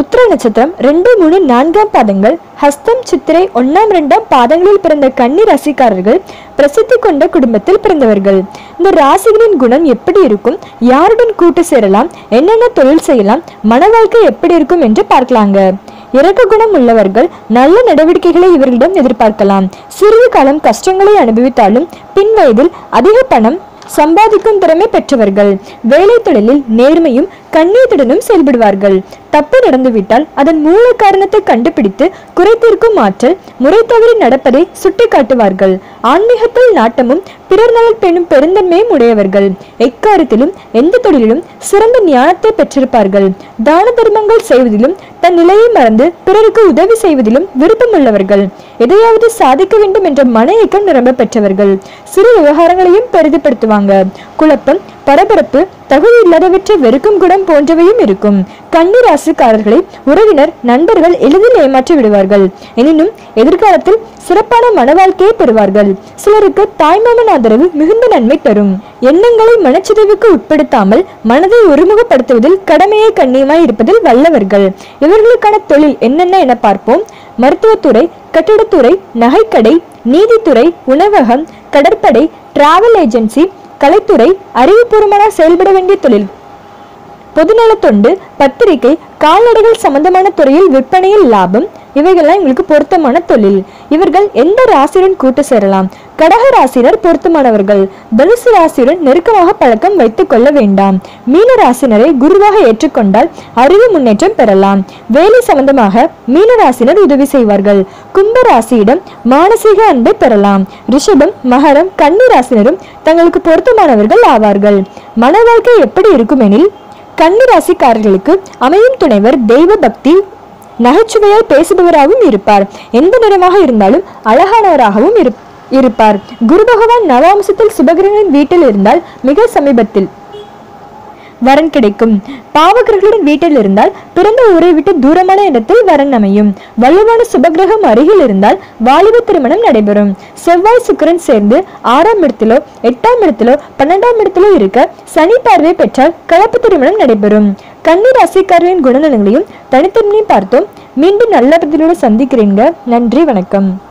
உத்திர நட்சத்திரம் ரெண்டு மூணு நான்காம் பாதங்கள். ஹஸ்தம் சித்திரை ஒன்னாம் ரெண்டாம் பாதங்களில் பிறந்த கன்னி ராசிக்காரர்கள் பிரசித்தி கொண்ட குடும்பத்தில் பிறந்தவர்கள். இந்த ராசிகளின் குணம் எப்படி இருக்கும்? யாருடன் கூட்டு சேரலாம்? என்னென்ன தொழில் செய்யலாம்? மன வாழ்க்கை எப்படி இருக்கும் என்று பார்க்கலாங்க. இறக்க குணம் உள்ளவர்கள் நல்ல நடவடிக்கைகளை இவர்களிடம் எதிர்பார்க்கலாம். சிறிது காலம் கஷ்டங்களை அனுபவித்தாலும் பின் வயதில் அதிக பணம் சம்பாதிக்கும் திறமை பெற்றவர்கள். வேலை தொழிலில் நேர்மையும் கண்ணியத்துடனும் செயல்படுவார்கள். தப்பு நடந்துவிட்டால் அதன் மூல காரணத்தை கண்டுபிடித்து குறைத்திருக்கும் ஆற்றல் முறை தவறி நடப்பதை சுட்டிக்காட்டுவார்கள். ஆன்மீகத்தில் நாட்டமும் பிறர் நலன் பெண்ணும் பெருந்தன்மையும் உடையவர்கள். எக்காரத்திலும் எந்த தொழிலிலும் சிறந்த ஞானத்தை பெற்றிருப்பார்கள். தான தர்மங்கள் செய்வதிலும் தன் நிலையை மறந்து பிறருக்கு உதவி செய்வதிலும் விருப்பமுள்ளவர்கள். எதையாவது சாதிக்க வேண்டும் என்ற மன இயக்கம் நிரம்ப பெற்றவர்கள் சிறு விவகாரங்களையும் பெரிதுபடுத்துவாங்க. குழப்பம் பரபரப்பு தகுதி இல்லாதவற்றை வெறுக்கும் குணம் போன்றவையும் இருக்கும். கன்னி ராசிக்காரர்களை உறவினர் நண்பர்கள் எளிதில் ஏமாற்றி விடுவார்கள். எனினும் எதிர்காலத்தில் சிறப்பான மன வாழ்க்கையை பெறுவார்கள். சிலருக்கு தாய்மாமன் ஆதரவு மிகுந்த நன்மை தரும். எண்ணங்களை மனச்சிதைவுக்கு உட்படுத்தாமல் மனதை ஒருமுகப்படுத்துவதில் கடமையை கண்ணியமாய் இருப்பதில் வல்லவர்கள். இவர்களுக்கான தொழில் என்னென்ன என பார்ப்போம். மருத்துவத்துறை கட்டிடத்துறை நகைக்கடை நீதித்துறை உணவகம் கடற்படை டிராவல் ஏஜென்சி கலைத்துறை அறிவுபூர்வமாக செயல்பட வேண்டிய தொழில். பொதுநலத் தொண்டு பத்திரிகை கால்நடைகள் சம்பந்தமான துறையில் விற்பனையில் லாபம் இவைகள்லாம் இவங்களுக்கு பொருத்தமான தொழில். இவர்கள் எந்த ராசியுடன் கூட்டு சேரலாம்? கடக ராசினர் பொருத்தமானவர்கள். தனுசு ராசியுடன் நெருக்கமாக பழக்கம் வைத்துக் கொள்ள வேண்டாம். மீன ராசினரை குருவாக ஏற்றுக்கொண்டால் அறிவு முன்னேற்றம் பெறலாம். வேலை சம்பந்தமாக மீன ராசினர் உதவி செய்வார்கள். கும்ப ராசியிடம் மானசீக அன்பை பெறலாம். ரிஷபம் மகரம் கன்னி ராசினரும் தங்களுக்கு பொருத்தமானவர்கள் ஆவார்கள். மன வாழ்க்கை எப்படி இருக்குமெனில் கன்னிராசிக்காரர்களுக்கு அமையும் துணைவர் தெய்வ பக்தி நகைச்சுவையாய் பேசுபவராகவும் இருப்பார். எந்த நிறமாக இருந்தாலும் அழகானவராகவும் இருப்பார். குரு பகவான் நவாம்சத்தில் சுபகிரகனின் வீட்டில் இருந்தால் மிக சமீபத்தில் வரன் கிடைக்கும். பாவகிரகளுடன் வீட்டில் இருந்தால் பிறந்த ஊரை விட்டு தூரமான இடத்தில் வரன் அமையும். வலுவான சுபகிரகம் அருகில் இருந்தால் வாலிப திருமணம் நடைபெறும். செவ்வாய் சுக்கிரன் சேர்ந்து ஆறாம் இடத்திலோ எட்டாம் இடத்திலோ பன்னெண்டாம் இடத்திலோ இருக்க சனி பார்வை பெற்றால் கலப்பு திருமணம் நடைபெறும். கன்னி ராசிக்காரரின் குணநலங்களையும் தனித்தன்மையும் பார்த்தோம். மீண்டும் நல்ல பதிலோடு சந்திக்கிறீங்க நன்றி வணக்கம்.